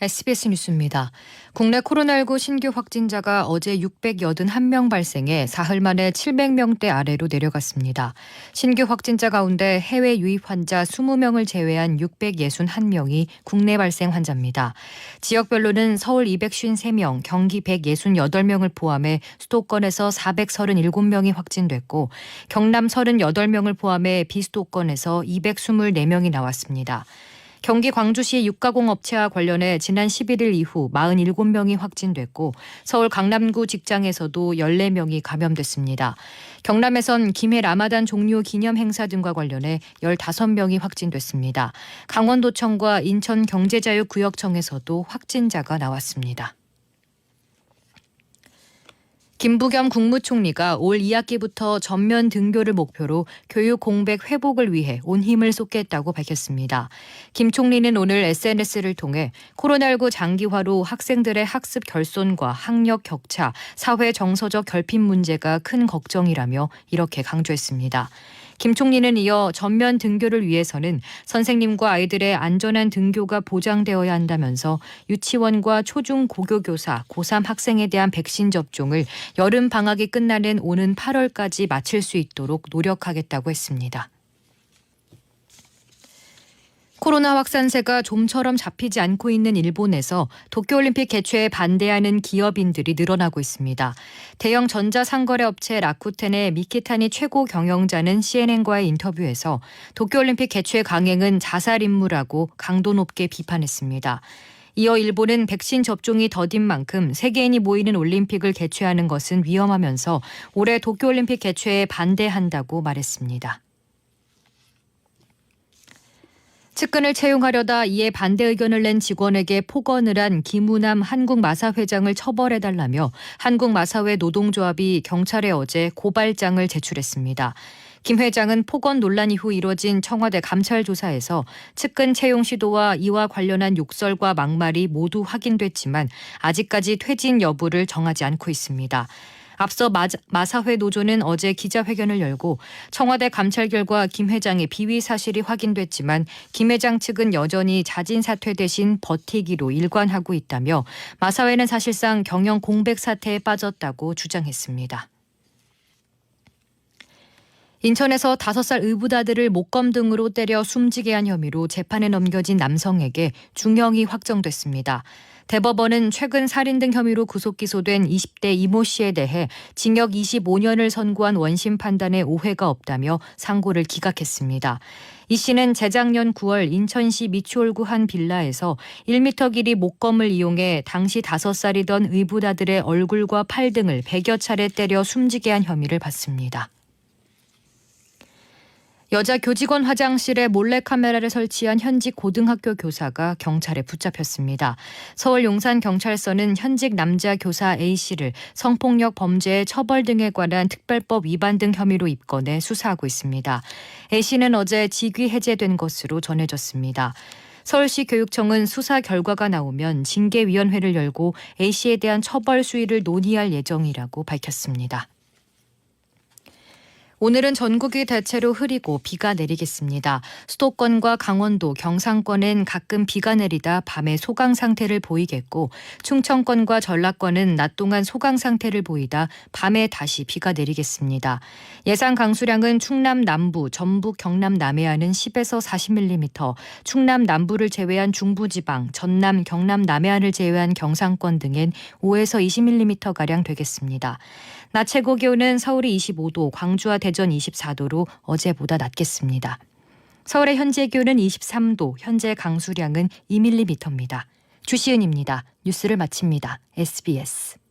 SBS 뉴스입니다. 국내 코로나19 신규 확진자가 어제 681명 발생해 사흘 만에 700명대 아래로 내려갔습니다. 신규 확진자 가운데 해외 유입 환자 20명을 제외한 661명이 국내 발생 환자입니다. 지역별로는 서울 253명, 경기 168명을 포함해 수도권에서 437명이 확진됐고 경남 38명을 포함해 비수도권에서 224명이 나왔습니다. 경기 광주시 육가공 업체와 관련해 지난 11일 이후 47명이 확진됐고 서울 강남구 직장에서도 14명이 감염됐습니다. 경남에선 김해 라마단 종료 기념 행사 등과 관련해 15명이 확진됐습니다. 강원도청과 인천경제자유구역청에서도 확진자가 나왔습니다. 김부겸 국무총리가 올 2학기부터 전면 등교를 목표로 교육 공백 회복을 위해 온 힘을 쏟겠다고 밝혔습니다. 김 총리는 오늘 SNS를 통해 코로나19 장기화로 학생들의 학습 결손과 학력 격차, 사회 정서적 결핍 문제가 큰 걱정이라며 이렇게 강조했습니다. 김 총리는 이어 전면 등교를 위해서는 선생님과 아이들의 안전한 등교가 보장되어야 한다면서 유치원과 초중 고교 교사, 고3 학생에 대한 백신 접종을 여름 방학이 끝나는 오는 8월까지 마칠 수 있도록 노력하겠다고 했습니다. 코로나 확산세가 좀처럼 잡히지 않고 있는 일본에서 도쿄올림픽 개최에 반대하는 기업인들이 늘어나고 있습니다. 대형 전자상거래 업체 라쿠텐의 미키타니 최고 경영자는 CNN과의 인터뷰에서 도쿄올림픽 개최 강행은 자살 임무라고 강도 높게 비판했습니다. 이어 일본은 백신 접종이 더딘 만큼 세계인이 모이는 올림픽을 개최하는 것은 위험하면서 올해 도쿄올림픽 개최에 반대한다고 말했습니다. 측근을 채용하려다 이에 반대 의견을 낸 직원에게 폭언을 한 김우남 한국마사 회장을 처벌해달라며 한국마사회 노동조합이 경찰에 어제 고발장을 제출했습니다. 김 회장은 폭언 논란 이후 이뤄진 청와대 감찰 조사에서 측근 채용 시도와 이와 관련한 욕설과 막말이 모두 확인됐지만 아직까지 퇴진 여부를 정하지 않고 있습니다. 앞서 마사회 노조는 어제 기자회견을 열고 청와대 감찰 결과 김 회장의 비위 사실이 확인됐지만 김 회장 측은 여전히 자진 사퇴 대신 버티기로 일관하고 있다며 마사회는 사실상 경영 공백 사태에 빠졌다고 주장했습니다. 인천에서 5살 의붓아들을 목검 등으로 때려 숨지게 한 혐의로 재판에 넘겨진 남성에게 중형이 확정됐습니다. 대법원은 최근 살인 등 혐의로 구속 기소된 20대 이모 씨에 대해 징역 25년을 선고한 원심 판단에 오해가 없다며 상고를 기각했습니다. 이 씨는 재작년 9월 인천시 미추홀구 한 빌라에서 1m 길이 목검을 이용해 당시 5살이던 의붓아들의 얼굴과 팔 등을 100여 차례 때려 숨지게 한 혐의를 받습니다. 여자 교직원 화장실에 몰래카메라를 설치한 현직 고등학교 교사가 경찰에 붙잡혔습니다. 서울 용산경찰서는 현직 남자 교사 A씨를 성폭력 범죄 처벌 등에 관한 특별법 위반 등 혐의로 입건해 수사하고 있습니다. A씨는 어제 직위 해제된 것으로 전해졌습니다. 서울시 교육청은 수사 결과가 나오면 징계위원회를 열고 A씨에 대한 처벌 수위를 논의할 예정이라고 밝혔습니다. 오늘은 전국이 대체로 흐리고 비가 내리겠습니다. 수도권과 강원도, 경상권엔 가끔 비가 내리다 밤에 소강 상태를 보이겠고 충청권과 전라권은 낮 동안 소강 상태를 보이다 밤에 다시 비가 내리겠습니다. 예상 강수량은 충남 남부, 전북, 경남 남해안은 10에서 40mm, 충남 남부를 제외한 중부 지방, 전남, 경남 남해안을 제외한 경상권 등엔 5에서 20mm 가량 되겠습니다. 낮 최고 기온은 서울이 25도, 광주와 대전 24도로 어제보다 낮겠습니다. 서울의 현재 기온은 23도, 현재 강수량은 2mm입니다. 주시은입니다. 뉴스를 마칩니다. SBS